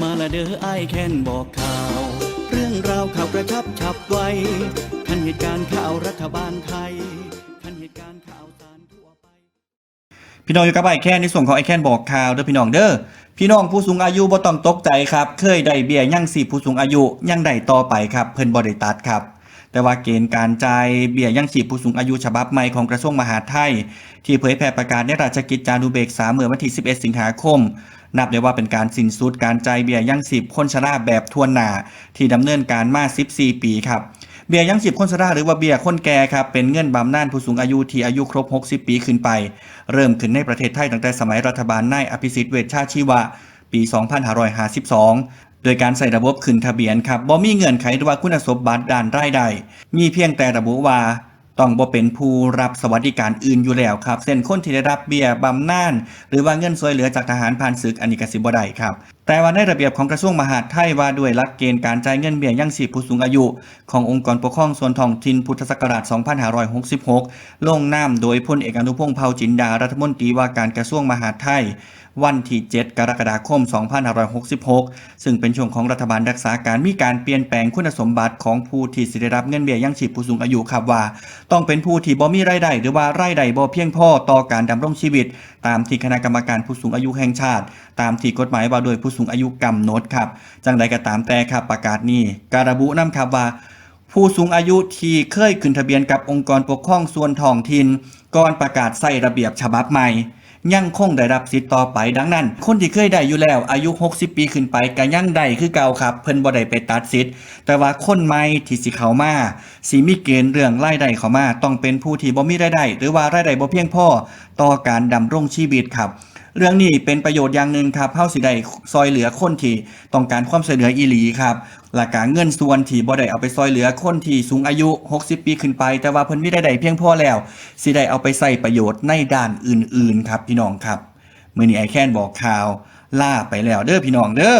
มาละเด้อไอายแค้นบอกข่าว เรื่องราวข่าวกระชับฉับไวทันเหตุการณ์ข่าวรัฐบาลไทยทันเหตุการณ์ข่าวสารทั่วไป พี่น้องอยู่กับไอแคนในส่วนของไอแคนบอกข่าวเด้อพี่น้องเด้อพี่น้องผู้สูงอายุบ่ต้องตกใจครับ เคยได้เบี้ยยังสีผู้สูงอายุยังได้ต่อไปครับ เพิ่นบ่ได้ตัดครับ แต่ว่าเกณฑ์การจ่ายเบี้ยยังชีพผู้สูงอายุฉบับใหม่ของกระทรวงมหาดไทย ที่เผยแพร่ประกาศในราชกิจจานุเบกษาเมื่อวันที่ 11 สิงหาคม นับได้ว่าเป็นการสิ้นสุดการจ่ายเบี้ยยังชีพคนชราแบบทวนหน้าที่ดำเนินการมา 14 ปีครับเบี้ยยังชีพคนชราหรือว่าเบี้ยคนแก่ครับเป็นเงินบำนาญผู้สูงอายุที่อายุครบ 60 ปีขึ้นไป เริ่มขึ้นในประเทศไทยตั้งแต่สมัยรัฐบาลนายอภิสิทธิ์เวชชาชีวะปี 2552 โดยการใส่ระบบขึ้นทะเบียนครับบ่มีเงื่อนไขหรือว่าคุณสมบัติด้านรายได้มีเพียงแต่ระบุว่าต้องบ่เป็นผู้รับสวัสดิการอื่นอยู่แล้วครับเช่นคนที่ได้รับเบี้ยบำนาญหรือว่าเงินช่วยเหลือจากทหารผ่านศึกอันนี้กสิบได้ครับ แต่ว่าในระเบียบของกระทรวงมหาดไทยว่าด้วยหลักเกณฑ์การจ่ายเงินเบี้ยยังชีพผู้สูงอายุ ขององค์กรปกครองส่วนท้องถิ่นพุทธศักราช 2566 ลงนามโดยพลเอกอนุพงษ์เผ่าจินดารัฐมนตรีว่าการกระทรวงมหาดไทย วันที่ 7 กรกฎาคม 2566 ซึ่งเป็นช่วงของรัฐบาลรักษาการมีการเปลี่ยนแปลงคุณสมบัติของผู้ที่สิได้รับเงินเบี้ยยังชีพผู้สูงอายุครับว่า ต้องเป็นผู้ที่บ่มีรายได้หรือว่ารายได้บ่เพียงพอต่อการดำรงชีวิต ตามที่คณะกรรมการผู้สูงอายุแห่งชาติ ตามที่กฎหมายว่าโดยผู้สูงอายุกำหนดครับ จังใดก็ตามแต่ครับประกาศนี้การระบุนำครับว่าผู้สูงอายุที่เคยขึ้นทะเบียนกับองค์กรปกครองส่วนท้องถิ่นก่อนประกาศใส่ระเบียบฉบับใหม่ ยังคงได้รับสิทธิ์ต่อไปดังนั้น คนที่เคยได้อยู่แล้วอายุ 60 ปีขึ้นไปก็ยังได้คือเก่าครับเพิ่นบ่ได้ไปตัดสิทธิ์แต่ว่าคนใหม่ที่สิเข้ามาสิมีเกณฑ์เรื่องรายได้เข้ามา ต้องเป็นผู้ที่บ่มีรายได้หรือว่ารายได้บ่เพียงพอต่อการดำรงชีวิตครับ เรื่องนี้เป็นประโยชน์อย่างหนึ่งครับเฮาสิได้ซอยเหลือคนที่ต้องการความช่วยเหลืออีหลีครับหลักการเงินส่วนที่บ่ได้เอาไปซอยเหลือคนที่สูงอายุ 60 ปีขึ้นไป แต่ว่าเพิ่นมีรายได้เพียงพอแล้วสิได้เอาไปใส่ประโยชน์ในด้านอื่นๆ ครับพี่น้องครับมื้อนี้ไอแคนบอกข่าวล่าไปแล้วเด้อพี่น้องเด้อ